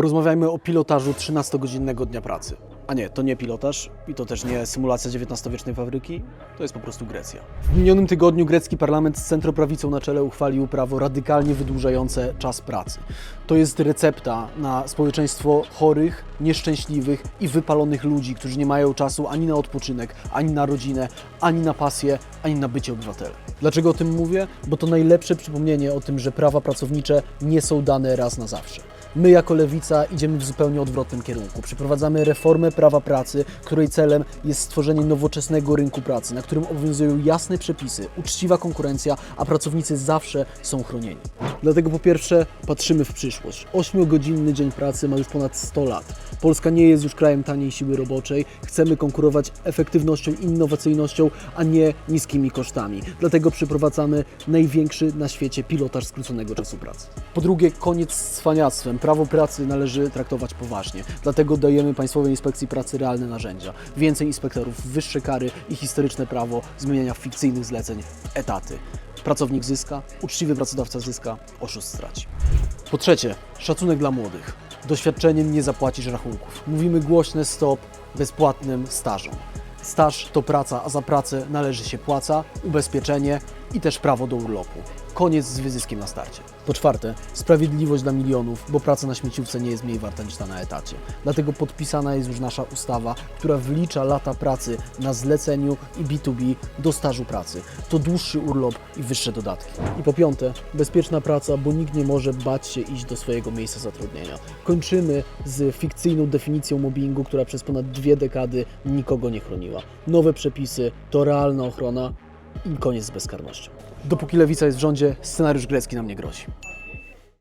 Porozmawiajmy o pilotażu 13-godzinnego dnia pracy. A nie, to nie pilotaż i to też nie symulacja XIX-wiecznej fabryki, to jest po prostu Grecja. W minionym tygodniu grecki parlament z centroprawicą na czele uchwalił prawo radykalnie wydłużające czas pracy. To jest recepta na społeczeństwo chorych, nieszczęśliwych i wypalonych ludzi, którzy nie mają czasu ani na odpoczynek, ani na rodzinę, ani na pasję, ani na bycie obywatelem. Dlaczego o tym mówię? Bo to najlepsze przypomnienie o tym, że prawa pracownicze nie są dane raz na zawsze. My jako lewica idziemy w zupełnie odwrotnym kierunku. Przeprowadzamy reformę prawa pracy, której celem jest stworzenie nowoczesnego rynku pracy, na którym obowiązują jasne przepisy, uczciwa konkurencja, a pracownicy zawsze są chronieni. Dlatego po pierwsze patrzymy w przyszłość. 8-godzinny dzień pracy ma już ponad 100 lat. Polska nie jest już krajem taniej siły roboczej. Chcemy konkurować efektywnością innowacyjnością, a nie niskimi kosztami. Dlatego przeprowadzamy największy na świecie pilotaż skróconego czasu pracy. Po drugie, koniec z cwaniactwem. Prawo pracy należy traktować poważnie. Dlatego dajemy Państwowej Inspekcji Pracy realne narzędzia. Więcej inspektorów, wyższe kary i historyczne prawo zmieniania fikcyjnych zleceń w etaty. Pracownik zyska, uczciwy pracodawca zyska, oszust straci. Po trzecie, szacunek dla młodych. Doświadczeniem nie zapłacisz rachunków. Mówimy głośne stop bezpłatnym stażom. Staż to praca, a za pracę należy się płaca, ubezpieczenie i też prawo do urlopu. Koniec z wyzyskiem na starcie. Po czwarte, sprawiedliwość dla milionów, bo praca na śmieciówce nie jest mniej warta niż ta na etacie. Dlatego podpisana jest już nasza ustawa, która wlicza lata pracy na zleceniu i B2B do stażu pracy. To dłuższy urlop i wyższe dodatki. I po piąte, bezpieczna praca, bo nikt nie może bać się iść do swojego miejsca zatrudnienia. Kończymy z fikcyjną definicją mobbingu, która przez ponad dwie dekady nikogo nie chroniła. Nowe przepisy to realna ochrona i koniec z bezkarnością. Dopóki lewica jest w rządzie, scenariusz grecki nam nie grozi.